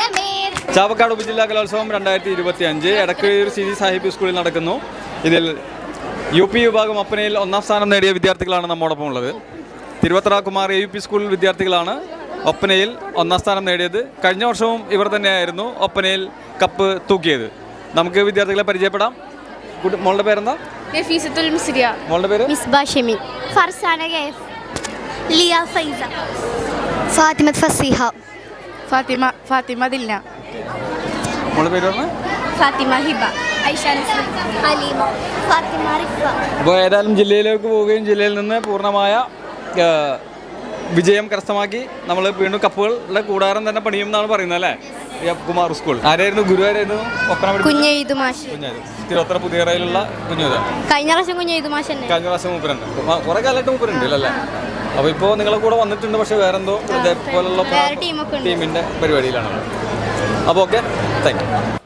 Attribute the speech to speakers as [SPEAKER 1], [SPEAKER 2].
[SPEAKER 1] രാഗം. ചാവക്കാട് ഉപജില്ലാ കലോത്സവം രണ്ടായിരത്തി ഇരുപത്തി അഞ്ച് എടക്കയൂർ സി ജി സാഹിബ് സ്കൂളിൽ നടക്കുന്നു. ഇതിൽ യു പി വിഭാഗം അപ്പനയിൽ ഒന്നാം സ്ഥാനം നേടിയ വിദ്യാർത്ഥികളാണ് നമ്മോടൊപ്പം ഉള്ളത്. Thiruvathara Kumar A U P സ്കൂളിൽ വിദ്യാർത്ഥികളാണ്. ഒപ്പനയിൽ ഒന്നാം സ്ഥാനം നേടിയത് കഴിഞ്ഞ വർഷവും ഇവർ തന്നെയായിരുന്നു ഒപ്പനയിൽ കപ്പ് തൂക്കിയത്. നമുക്ക് വിദ്യാർത്ഥികളെ പരിചയപ്പെടാം. മോളുടെ പേരെന്താ? മോളുടെ പേര്?
[SPEAKER 2] ഫർസാന ഗൈഫ് ലിയ ഫൈസ. ഫാത്തിമ ഫസീഹ.
[SPEAKER 3] ഫാത്തിമ ഫാത്തിമ ദിൽന.
[SPEAKER 1] മോളുടെ പേര്
[SPEAKER 2] ഫാത്തിമ ഹിബ. ഹലീമ. ഫാത്തിമ റിഫ.
[SPEAKER 1] അപ്പോൾ ഏതായാലും ജില്ലയിലേക്ക് പോവുകയും ജില്ലയിൽ നിന്ന് പൂർണമായ വിജയം കരസ്ഥമാക്കി നമ്മൾ വീണ്ടും കപ്പുകളുടെ കൂടാരം തന്നെ പണിയും എന്നാണ് പറയുന്നത് അല്ലേ? കുമാർ സ്കൂൾ. ആരായിരുന്നു? ഗുരു ആരായിരുന്നു?
[SPEAKER 2] കുഞ്ഞെയ്തു മാഷ്.
[SPEAKER 1] തിരുവത്ര പുതിയറയിലുള്ള കുഞ്ഞുത.
[SPEAKER 2] കഴിഞ്ഞ പ്രാവശ്യം കുഞ്ഞെയ്തു മാഷ്
[SPEAKER 1] കഴിഞ്ഞ പ്രാവശ്യം മൂപ്പരുണ്ട്. കുറെ കാലമായിട്ട് മൂപ്പരുണ്ട് അല്ലേ അപ്പൊ ഇപ്പോ നിങ്ങളെ കൂടെ വന്നിട്ടുണ്ട് പക്ഷെ വേറെന്തോ ഇതേപോലുള്ള ടീമിന്റെ പരിപാടിയിലാണ്. അപ്പൊ ഓക്കെ താങ്ക് യു